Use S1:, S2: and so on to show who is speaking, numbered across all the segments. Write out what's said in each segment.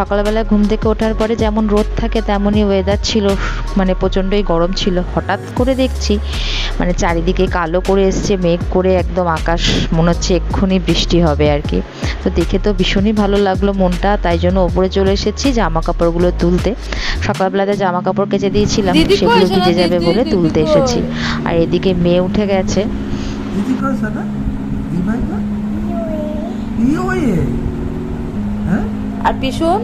S1: সকালবেলা ঘুম থেকে ওঠার পরে যেমন রোদ থাকে তেমনই ওয়েদার ছিল মানে প্রচণ্ডই গরম ছিল। হঠাৎ করে দেখছি মানে চারিদিকে কালো করে এসছে মেঘ করে একদম আকাশ মনে হচ্ছে এক্ষুনি বৃষ্টি হবে আর কি। তো দেখে তো ভীষণই ভালো লাগল মনটা তাই জন্য ওপরে চলে এসেছি জামা কাপড়গুলো তুলতে। সকালবেলাতে জামা কাপড় কেচে দিয়েছিলাম সেগুলো ভিজে যাবে বলে তুলতে এসেছি। আর এদিকে মেয়ে উঠে গেছে।
S2: হ্যাঁ?
S3: আর পিছন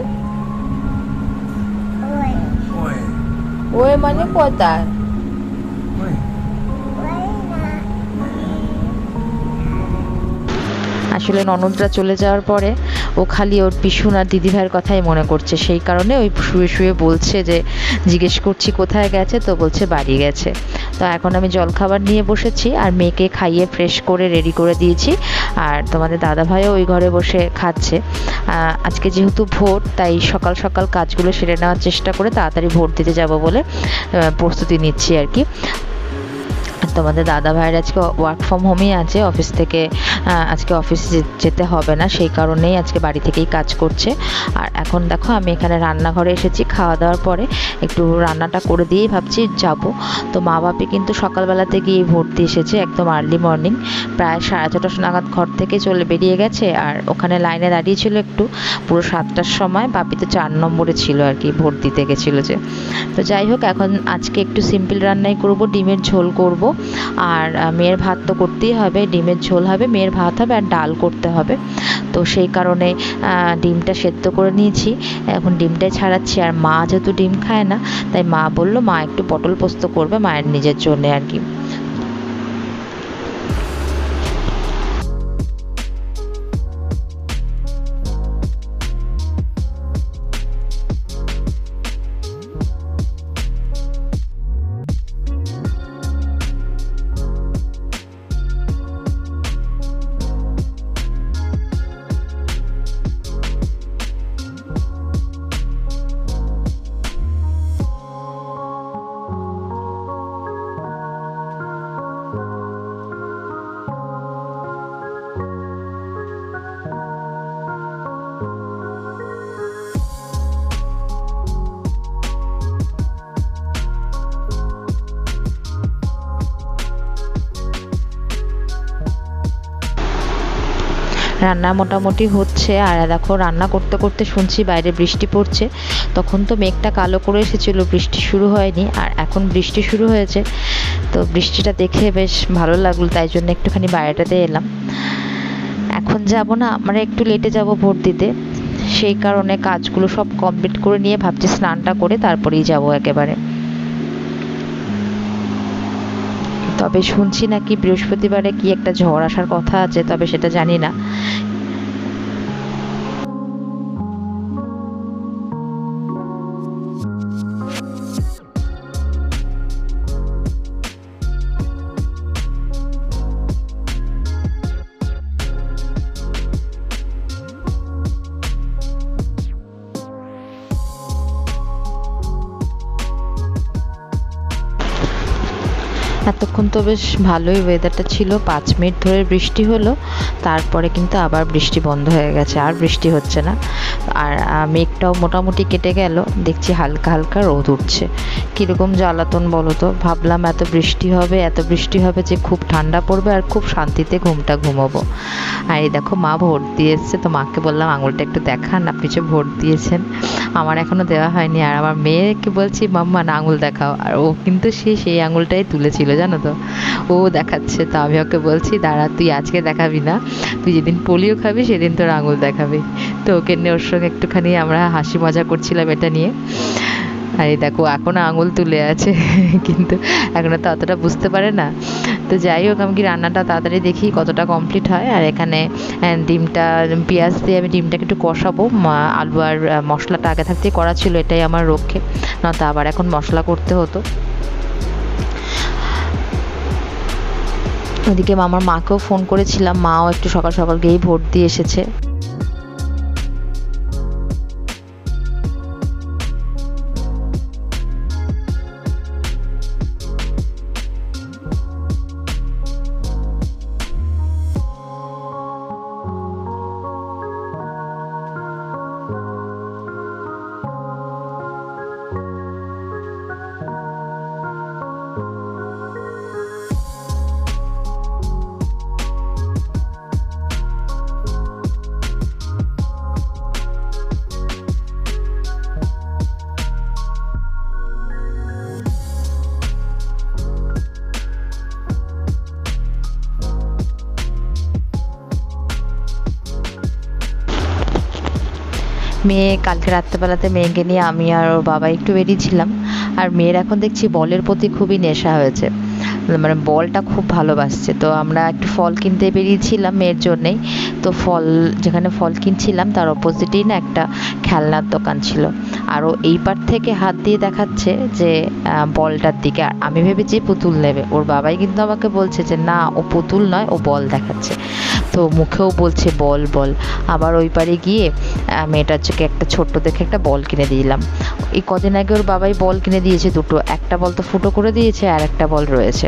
S2: ওয়ে।
S3: ওই মানে কোথায়
S1: আসলে ননদরা চলে যাওয়ার পরে ও খালি ওর পিসুন আর দিদিভাইয়ের কথাই মনে করছে। সেই কারণে ওই শুয়ে শুয়ে বলছে যে জিজ্ঞেস করছি কোথায় গেছে? তো বলছে বাড়ি গেছে। তো এখন আমি জলখাবার নিয়ে বসেছি আর মেয়েকে খাইয়ে ফ্রেশ করে রেডি করে দিয়েছি। আর তোমাদের দাদাভাইও ওই ঘরে বসে খাচ্ছে। আজকে যেহেতু ভোট, তাই সকাল সকাল কাজগুলো সেরে নেওয়ার চেষ্টা করে তাড়াতাড়ি ভোট দিতে যাব বলে প্রস্তুতি নিচ্ছি আর কি। তোমাদের দাদা ভাইয়ের আজকে ওয়ার্ক ফ্রম হোমই আছে অফিস থেকে আজকে অফিসে যেতে হবে না, সেই কারণেই আজকে বাড়ি থেকেই কাজ করছে। আর এখন দেখো, আমি এখানে রান্নাঘরে এসেছি, খাওয়া দাওয়ার পরে একটু রান্নাটা করে দিয়েই ভাবছি যাব। তো মা বাপি কিন্তু সকালবেলা থেকেই ভর্তি এসেছে, একদম আর্লি মর্নিং প্রায় সাড়ে ছটার নাগাদ ঘর থেকে চলে বেরিয়ে গেছে, আর ওখানে লাইনে দাঁড়িয়েছিল একটু। পুরো সাতটার সময়, বাপি তো চার নম্বরে ছিল আর কি ভোট দিতে গেছিল যে। তো যাই হোক, এখন আজকে একটু সিম্পল রান্নাই করব, ডিমের ঝোল করব। আর মেয়ের ভাত তো করতেই হবে, ডিমের ঝোল হবে, মেয়ের ভাত হবে আর ডাল করতে হবে। তো সেই কারণে ডিমটা সেদ্ধ করে নিয়েছি। এখন ডিমটাই ছাড়াচ্ছি, আর মা যেহেতু ডিম খায় না, তাই মা বলল, মা একটু পটল পোস্ত করবে, মায়ের নিজের জন্যে আর কি। রান্না মোটামুটি হচ্ছে। আর দেখো, রান্না করতে করতে শুনছি বাইরে বৃষ্টি পড়ছে। তখন তো মেঘটা কালো করে এসেছিল, বৃষ্টি শুরু হয়নি। আর এখন বৃষ্টি শুরু হয়েছে। তো বৃষ্টিটা দেখে বেশ ভালো লাগল, তাই জন্য একটুখানি বাইরেটাতে এলাম। এখন যাব না আমরা একটু লেটে যাব ভোট দিতে। সেই কারণে কাজগুলো সব কমপ্লিট করে নিয়ে ভাবছি স্নানটা করে তারপরেই যাব একেবারে। তবে শুনছি নাকি বৃহস্পতিবারে কি একটা ঝড় আসার কথা আছে তবে সেটা জানি না। এতক্ষণ তো বেশ ভালোই ওয়েদারটা ছিল। পাঁচ মিনিট ধরে বৃষ্টি হলো, তারপরে কিন্তু আবার বৃষ্টি বন্ধ হয়ে গেছে, আর বৃষ্টি হচ্ছে না। আর মেঘটাও মোটামুটি কেটে গেল, দেখছি হালকা হালকা রোদ উঠছে। কীরকম জ্বালাতন বলো তো? ভাবলাম এত বৃষ্টি হবে, এত বৃষ্টি হবে যে খুব ঠান্ডা পড়বে আর খুব শান্তিতে ঘুমটা ঘুমাবো। আর এই দেখো, মা ভোট দিয়ে এসছে তো মাকে বললাম, আঙুলটা একটু দেখান, আপনি যে ভোট দিয়েছেন। আমার এখনও দেওয়া হয়নি। আর আমার মেয়েকে বলছি, মাম্মা, না, আঙুল দেখাও। আর ও কিন্তু সে সেই আঙুলটাই তুলেছিল, জানো তো? ও দেখাচ্ছে, তো আমি ওকে বলছি, দাঁড়া, তুই আজকে দেখাবি না। তুই যেদিন পোলিও খাবি, সেদিন তোর আঙুল দেখাবি। তো ওকে নিয়ে ওর সঙ্গে একটুখানি আমরা হাসি মজা করছিলাম এটা নিয়ে। আর এই দেখো এখনও আঙুল তুলে আছে, কিন্তু এখনও তো অতটা বুঝতে পারে না। তো যাই হোক, আমি কি রান্নাটা তাড়াতাড়ি দেখি কতটা কমপ্লিট হয়। আর এখানে ডিমটা, পেঁয়াজ দিয়ে আমি ডিমটাকে একটু কষাবো। আলু আর মশলাটা আগে থাকতে করা ছিল, এটাই আমার রক্ষে। নয়তো আবার এখন মশলা করতে হতো। ওদিকে আমার মাকেও ফোন করেছিলাম। মাও একটু সকাল সকাল গিয়েই ভোট দিয়ে এসেছে। মেয়ে কালকে রাত্রেবেলাতে মেয়েকে নিয়ে আমি আর ওর বাবা একটু বেরিয়েছিলাম আর মেয়ের এখন দেখছি বলের প্রতি খুবই নেশা হয়েছে। মানে বলটা খুব ভালোবাসছে। তো আমরা একটু ফল কিনতে বেরিয়েছিলাম মেয়ের জন্যেই। তো ফল, যেখানে ফল কিনছিলাম, তার অপোজিটেই না একটা খেলনার দোকান ছিল। আর ও এই পার থেকে হাত দিয়ে দেখাচ্ছে যে বলটার দিকে। আর আমি ভেবেছি পুতুল নেবে। ওর বাবাই কিন্তু আমাকে বলছে যে, না, ও পুতুল নয়, ও বল দেখাচ্ছে। তো মুখেও বলছে, বল বল। আবার ওই পারে গিয়ে মেয়েটার চোখে একটা ছোট্ট দেখে একটা বল কিনে দিলাম। এই কদিন আগে ওর বাবাই বল কিনে দিয়েছে দুটো। একটা বল তো ফুটো করে দিয়েছে, আর একটা বল রয়েছে।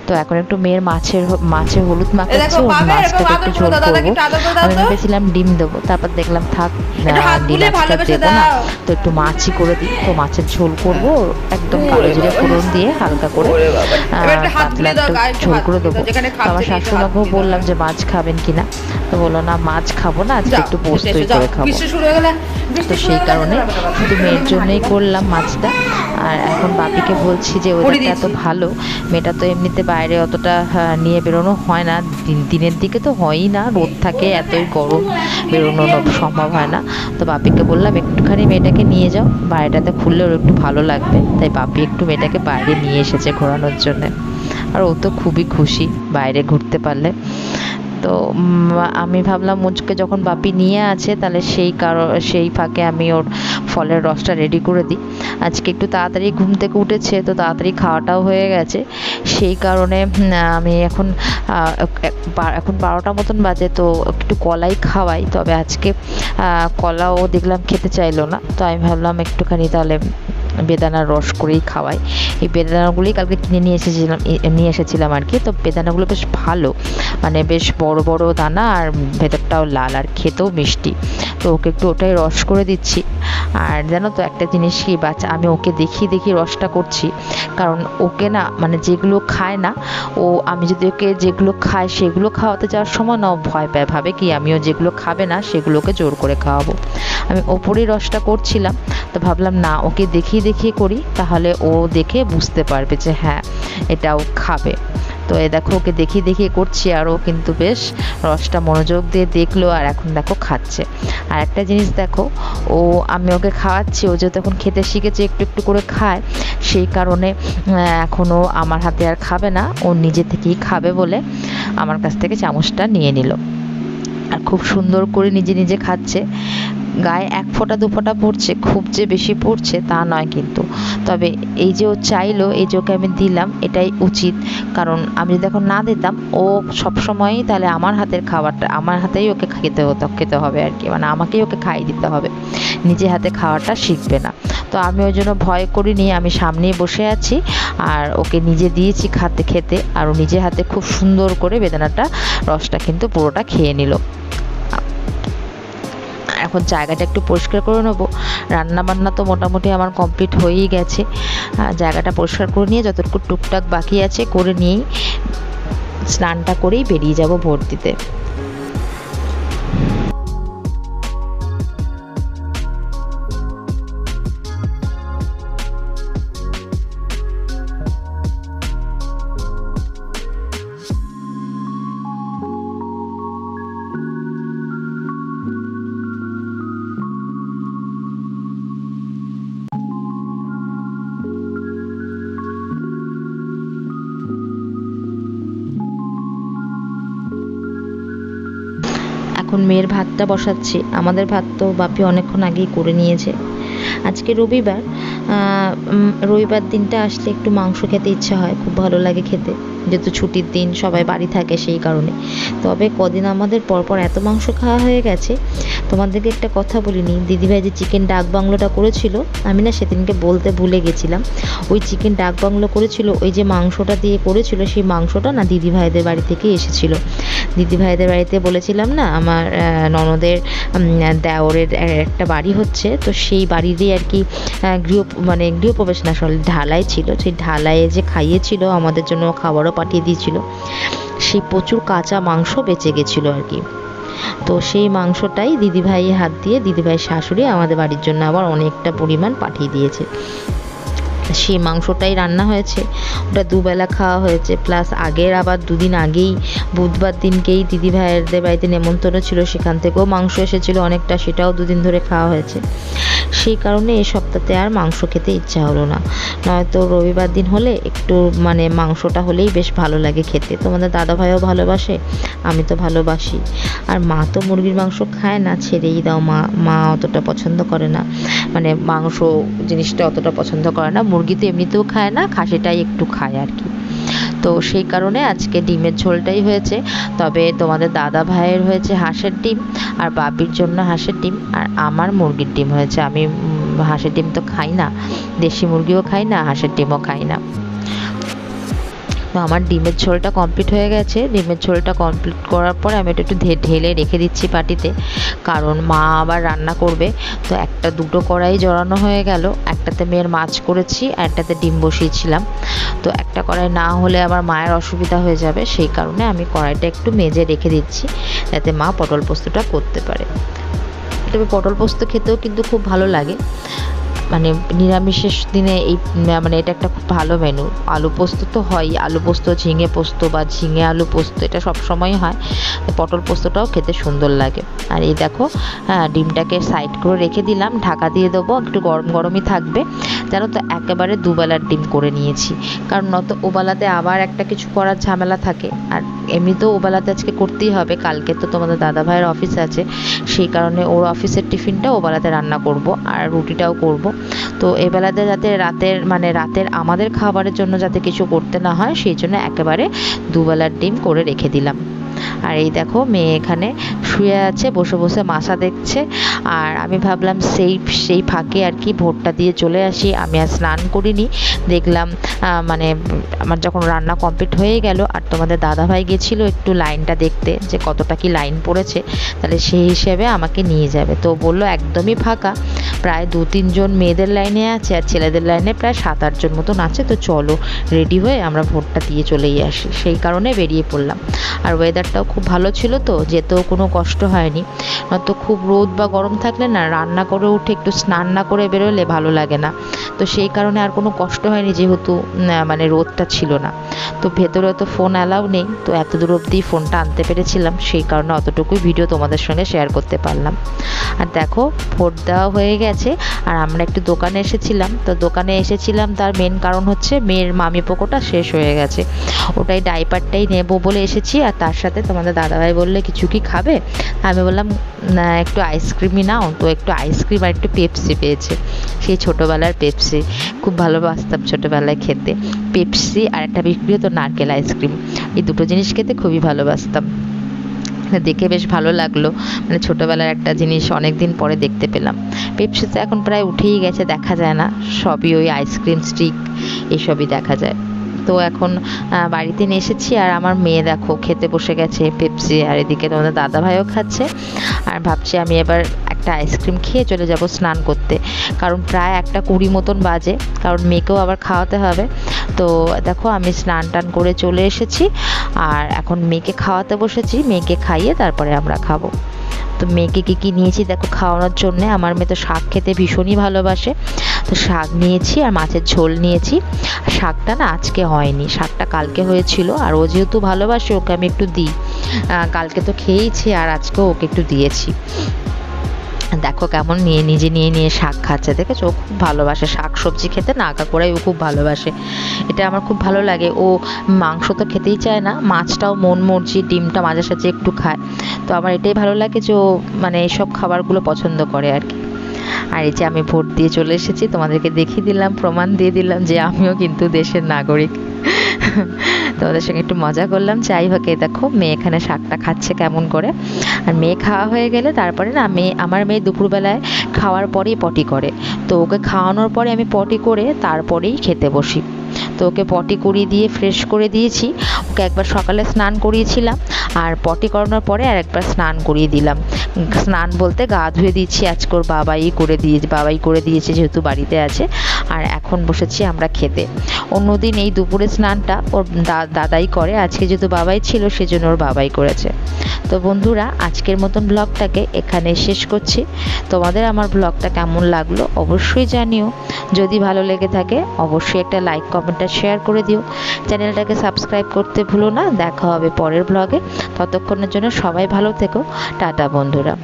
S1: তো এখন একটু মেয়ের মাছের হ- মাছে হলুদ মাখাচ্ছে ওর মাছটাকে একটু ঝোল করব। আমি ভেবেছিলাম ডিম দেবো তারপর দেখলাম থাক ডিম আজকে দেবো না। তো একটু মাছই করে দিই তো মাছের ঝোল করব একদম কালো জিরে ফোড়ন দিয়ে হালকা করে। পাতলা একটু ঝোল করে দেবো। তো আমার শাশুড়াকেও বললাম যে মাছ খাবেন কিনা তো বলল না মাছ খাব না আজকে একটু পোস্তই করে খাব। তো সেই কারণে শুধু মেয়ের জন্যই করলাম মাছটা। আর এখন বাপিকে বলছি যে ওয়েদারটা এত ভালো মেয়েটা তো এমনিতে বাইরে অতটা নিয়ে বেরোনো হয় না। দিন- দিনের দিকে তো হয়ই না, রোদ থাকে, এতই গরম বেরোনো সম্ভব হয় না। তো বাপিকে বললাম, একটুখানি মেয়েটাকে নিয়ে যাও বাইরেটাতে খুললে ওর একটু ভালো লাগবে। তাই বাপি একটু মেয়েটাকে বাইরে নিয়ে এসেছে ঘোরানোর জন্যে। আর ও তো খুবই খুশি, বাইরে ঘুরতে পারলে। তো আমি ভাবলাম মুচকে যখন বাপি নিয়ে আছে, তাহলে সেই কারণ সেই ফাঁকে আমি ওর ফলের রসটা রেডি করে দিই। আজকে একটু তাড়াতাড়ি ঘুম থেকে উঠেছে, তো তাড়াতাড়ি খাওয়াটাও হয়ে গেছে। সেই কারণে আমি এখন এখন বারোটা মতন বাজে, তো একটু কলাই খাওয়াই। তবে আজকে কলাও দেখলাম খেতে চাইলো না, তো আমি ভাবলাম একটুখানি তাহলে বেদানার রস করেই খাওয়াই। এই বেদানাগুলোই কালকে কিনে নিয়ে এসেছিলাম নিয়ে এসেছিলাম আর কি। তো বেদানাগুলো বেশ ভালো। মানে বেশ বড় বড় দানা আর ভেতরটাও লাল আর খেতেও মিষ্টি। তো ওকে একটু ওটাই রস করে দিচ্ছি। আর জানো তো একটা জিনিস কি বাচ্চা আমি ওকে দেখি দেখি রসটা করছি। কারণ ওকে না মানে যেগুলো খায় না, ও, আমি যদি ওকে যেগুলো খায় সেগুলো খাওয়াতে যাওয়ার সময় না ভয় পায়। ভাবে কি, আমিও যেগুলো খাবে না, সেগুলোকে জোর করে খাওয়াবো। আমি ওপরেই রসটা করছিলাম। তো ভাবলাম না, ওকে দেখিয়ে দেখিয়ে করি, তাহলে ও দেখে বুঝতে পারবে যে হ্যাঁ এটা ও খাবে। তো এ দেখো, ওকে দেখিয়ে দেখিয়ে করছি আর ও কিন্তু বেশ রসটা মনোযোগ দিয়ে দেখল আর এখন দেখো খাচ্ছে। আর একটা জিনিস দেখো, ও আমি ওকে খাওয়াচ্ছি, ও যেহেতু এখন খেতে শিখেছে, একটু একটু করে খায়, সেই কারণে এখনও আমার হাতে আর খাবে না, ও নিজে থেকেই খাবে বলে আমার কাছ থেকে চামচটা নিয়ে নিল। আর খুব সুন্দর করে নিজে নিজে খাচ্ছে। গায়ে এক ফোঁটা, দু ফোঁটা পড়ছে, খুব যে বেশি পড়ছে তা নয় কিন্তু। তবে এই যে ও চাইলো, এই যে ওকে আমি দিলাম, এটাই উচিত। কারণ আমি যদি এখন না দিতাম, ও সবসময়ই তাহলে আমার হাতের খাবারটা, আমার হাতেই ওকে খেতে হতো, খেতে হবে আর কি। মানে আমাকেই ওকে খাইয়ে দিতে হবে। নিজে হাতে খাওয়াটা শিখবে না। তো আমি ওই জন্য ভয় করিনি, আমি সামনেই বসে আছি আর ওকে নিজে দিয়েছি খাতে, খেতে। আর ও নিজে হাতে খুব সুন্দর করে বেদানাটা, রসটা কিন্তু পুরোটা খেয়ে নিল। এখন জায়গাটা একটু পরিষ্কার করে নেব। রান্না বান্না তো মোটামুটি আমার কমপ্লিট হয়েই গেছে। জায়গাটা পরিষ্কার করে নিয়ে যতটুকু টুকটাক বাকি আছে, করে নিয়েই স্নানটা করেই বেরিয়ে যাব ভোট দিতে এখন মেয়ের ভাতটা বসাচ্ছি। আমাদের ভাত তো বাপি অনেকক্ষণ আগেই করে নিয়েছে। আজকে রবিবার রবিবার দিনটা আসলে একটু মাংস খেতে ইচ্ছা হয়, খুব ভালো লাগে খেতে। যেহেতু ছুটির দিন সবাই বাড়ি থাকে সেই কারণে। তবে কদিন আমাদের পরপর এত মাংস খাওয়া হয়ে গেছে, তোমাদেরকে একটা কথা বলিনি। দিদিভাই যে চিকেন ডাক বাংলোটা করেছিল, আমি না সেদিনকে বলতে ভুলে গেছিলাম। ওই চিকেন ডাক বাংলো করেছিল, ওই যে মাংসটা দিয়ে করেছিল, সেই মাংসটা না দিদিভাইদের বাড়ি থেকে এসেছিল। দিদিভাইদের বাড়িতে বলেছিলাম না, আমার ননদের দেওরের একটা বাড়ি হচ্ছে, তো সেই বাড়িরই আর কি গৃহ মানে গৃহপ্রবেশ না আসলে ঢালাই ছিল। সেই ঢালাইয়ে যে খাইয়েছিল, আমাদের জন্য খাবারও পাঠিয়ে দিয়েছিল। সেই প্রচুর কাঁচা মাংস বেঁচে গেছিল আর কি। তো সেই মাংসটাই দিদিভাইয়ের হাত দিয়ে দিদিভাইয়ের শাশুড়ি আমাদের বাড়ির জন্য আবার অনেকটা পরিমাণ পাঠিয়ে দিয়েছে। সেই মাংসটাই রান্না হয়েছে। ওটা দুবেলা খাওয়া হয়েছে প্লাস আগের আবার দুদিন আগেই, বুধবার দিনকেই দিদি ভাইয়েরদের বাড়িতে নেমন্তন্ন ছিল, সেখান থেকেও মাংস এসেছিল অনেকটা, সেটাও দুদিন ধরে খাওয়া হয়েছে। সেই কারণে এই সপ্তাহে আর মাংস খেতে ইচ্ছা হলো না। নয়তো রবিবার দিন হলে একটু মানে মাংসটা হলেই বেশ ভালো লাগে খেতে। তোমাদের দাদা ভাইও ভালোবাসে, আমি তো ভালোবাসি। আর মা তো মুরগির মাংস খায় না, ছেড়েই দাও মা মা অতটা পছন্দ করে না। মানে মাংস জিনিসটা অতটা পছন্দ করে না মুরগি তো এমনিতেও খায় না, খাসিটাই একটু খায় আর কি। তো সেই কারণে আজকে ডিমের ঝোলটাই হয়েছে। তবে তোমাদের দাদা ভাইয়ের হয়েছে হাঁসের ডিম আর বাপির জন্য হাঁসের ডিম আর আমার মুরগির ডিম হয়েছে। আমি হাঁসের ডিম তো খাই না, দেশি মুরগিও খাই না, হাঁসের ডিমও খাই না। তো আমার ডিমের ঝোলটা কমপ্লিট হয়ে গেছে। ডিমের ঝোলটা কমপ্লিট করার পরে আমি এটা একটু ঢেলে রেখে দিচ্ছি পাটিতে কারণ মা আবার রান্না করবে। তো একটা দুটো কড়াই জড়ানো হয়ে গেল। একটাতে মেয়ের মাছ করেছি, আর একটাতে ডিম বসিয়েছিলাম। তো একটা কড়াই না হলে আবার মায়ের অসুবিধা হয়ে যাবে। সেই কারণে আমি কড়াইটা একটু মেজে রেখে দিচ্ছি, যাতে মা পটল পোস্তটা করতে পারে। তবে পটল পোস্ত খেতেও কিন্তু খুব ভালো লাগে। মানে নিরামিষের দিনে এই মানে এটা একটা খুব ভালো মেনু আলু পোস্ত তো হয়ই আলু পোস্ত, ঝিঙে পোস্ত বা ঝিঙে আলু পোস্ত, এটা সব সময় হয়। পটল পোস্তটাও খেতে সুন্দর লাগে। আর এই দেখো হ্যাঁ ডিমটাকে সাইড করে রেখে দিলাম, ঢাকা দিয়ে দেবো, একটু গরম গরমই থাকবে। জানো তো একেবারে দুবেলার ডিম করে নিয়েছি। কারণ নত ওবেলাতে আবার একটা কিছু করার ঝামেলা থাকে। আর এমনিতেও ওবেলাতে আজকে করতেই হবে। কালকে তো তোমাদের দাদা ভাইয়ের অফিস আছে। সেই কারণে ওর অফিসের টিফিনটা ওবেলাতে রান্না করব আর রুটিটাও করব। তো এবেলাতে যাতে রাতের মানে রাতের আমাদের খাবারের জন্য যাতে কিছু করতে না হয়, সেই জন্য একেবারে দুবেলার ডিম করে রেখে দিলাম। আর এই দেখো মেয়ে এখানে শুয়ে আছে, বসে বসে মাসা দেখছে। আর আমি ভাবলাম সেই সেই ফাঁকে আর কি ভোরটা দিয়ে চলে আসি। আমি আর স্নান করিনি। দেখলাম মানে আমার যখন রান্না কমপ্লিট হয়ে গেল আর তোমাদের দাদাভাই গেছিল একটু লাইনটা দেখতে যে কতটা কি লাইন পড়েছে, তাহলে সেই হিসেবে আমাকে নিয়ে যাবে। তো বলল একদমই ফাঁকা। প্রায় দু তিনজন মেয়েদের লাইনে আছে আর ছেলেদের লাইনে প্রায় সাত আটজন মতন আছে। তো চলো, রেডি হয়ে আমরা ভোটটা দিয়ে চলেই আসি। সেই কারণে বেরিয়ে পড়লাম। আর ওয়েদারটাও খুব ভালো ছিল তো, যেতেও কোনো কষ্ট হয়নি। নয়তো খুব রোদ বা গরম থাকলে না, রান্না করে উঠে একটু স্নান না করে বেরোলে ভালো লাগে না। তো সেই কারণে আর কোনো কষ্ট হয়নি যেহেতু মানে রোদটা ছিল না। তো ভেতরে তো ফোন অ্যালাউ নেই, তো এত দূর অবধি ফোনটা আনতে পেরেছিলাম, সেই কারণে অতটুকুই ভিডিও তোমাদের সঙ্গে শেয়ার করতে পারলাম। আর দেখো, ভোট দেওয়া হয়ে গেছে, আর আমরা একটু দোকানে এসেছিলাম। তো দোকানে এসেছিলাম, তার মেন কারণ হচ্ছে মেয়ের মামি পোকোটা শেষ হয়ে গেছে। ওটাই ডাইপারটাই নেব বলে এসেছি, আর তার সাথে তোমাদের দাদাভাই বললে, কিছু কি খাবে? আমি বললাম একটু আইসক্রিমই নাও তো একটু আইসক্রিম আর একটু পেপসি পেয়েছে। সেই ছোটোবেলার পেপসি খুব ভালোবাসতাম ছোটোবেলায় খেতে। পেপসি আর একটা বিক্রি হতো নারকেল আইসক্রিম এই দুটো জিনিস খেতে খুবই ভালোবাসতাম। দেখে বেশ ভালো লাগল। মানে ছোটোবেলার একটা জিনিস অনেক দিন পরে দেখতে পেলাম। পেপসি তো এখন প্রায় উঠেই গেছে, দেখা যায় না। সবই ওই আইসক্রিম স্টিক এসবই দেখা যায়। তো এখন বাড়িতে নিয়ে এসেছি আর আমার মেয়ে দেখো, খেতে বসে গেছে পেপসি আর এদিকে তোমাদের দাদা ভাইও খাচ্ছে। আর ভাবছি আমি এবার একটা আইসক্রিম খেয়ে চলে যাব স্নান করতে। কারণ প্রায় একটা কুড়ি মতন বাজে, কারণ মেয়েকেও আবার খাওয়াতে হবে। তো দেখো আমি স্নান টান করে চলে এসেছি, আর এখন মেয়েকে খাওয়াতে বসেছি, মেয়েকে খাইয়ে তারপরে আমরা খাব। তো মেয়েকে কী কী নিয়েছি দেখো খাওয়ানোর জন্যে, আমার মেয়ে তো শাক খেতে ভীষণই ভালোবাসে। তো শাক নিয়েছি আর মাছের ঝোল নিয়েছি। শাকটা না আজকে হয়নি, শাকটা কালকে হয়েছিল, আর ও যেহেতু ভালোবাসে, ওকে আমি একটু দিই। কালকে তো খেয়েইছি আর আজকেও ওকে একটু দিয়েছি। দেখো কেমন নিয়ে, নিজে নিয়ে নিয়ে শাক খাচ্ছে, দেখেছ? ও খুব ভালোবাসে শাক সবজি খেতে না আঁকা করাই ও খুব ভালোবাসে। এটা আমার খুব ভালো লাগে। ও মাংস তো খেতেই চায় না, মাছটাও মন মর্জি, ডিমটা মাঝে সাঝে একটু খায়। তো আমার এটাই ভালো লাগে যে ও মানে এইসব খাবারগুলো পছন্দ করে আর কি। আর এই যে আমি ভোট দিয়ে চলে এসেছি, তোমাদেরকে দেখিয়ে দিলাম, প্রমাণ দিয়ে দিলাম যে আমিও কিন্তু দেশের নাগরিক। তোমাদের সঙ্গে একটু মজা করলাম। যাই হোক, এই দেখো, মেয়ে এখানে শাকটা খাচ্ছে কেমন করে। আর মেয়ে খাওয়া হয়ে গেলে তারপরে না, মেয়ে, আমার মেয়ে দুপুরবেলায় খাওয়ার পরেই পটি করে। তো ওকে খাওয়ানোর পরে আমি পটি করে তারপরেই খেতে বসি। তো ওকে পটি করিয়ে দিয়ে ফ্রেশ করে দিয়েছি। ওকে একবার সকালে স্নান করিয়েছিলাম। আর পটি করানোর পরে আর একবার স্নান করিয়ে দিলাম। স্নান বলতে গা ধুয়ে দিয়েছি আজকে বাবাই করে দিয়ে বাবাই করে দিয়েছে, যেহেতু বাড়িতে আছে। আর এখন বসেছি আমরা খেতে। অন্যদিন এই দুপুরে স্নানটা ওর দাদাই করে। আজকে যেহেতু বাবাই ছিল, সেজন্য ওর বাবাই করেছে। তো বন্ধুরা, আজকের মতন ব্লগটাকে এখানে শেষ করছি। তোমাদের আমার ব্লগটা কেমন লাগল অবশ্যই জানিও। যদি ভালো লেগে থাকে, অবশ্যই একটা লাইক, কমেন্ট আর শেয়ার করে দিও। চ্যানেলটাকে সাবস্ক্রাইব করতে ভুলো না। দেখা হবে পরের ব্লগে ততক্ষণের জন্য সবাই ভালো থেকো। টাটা, বন্ধুরা।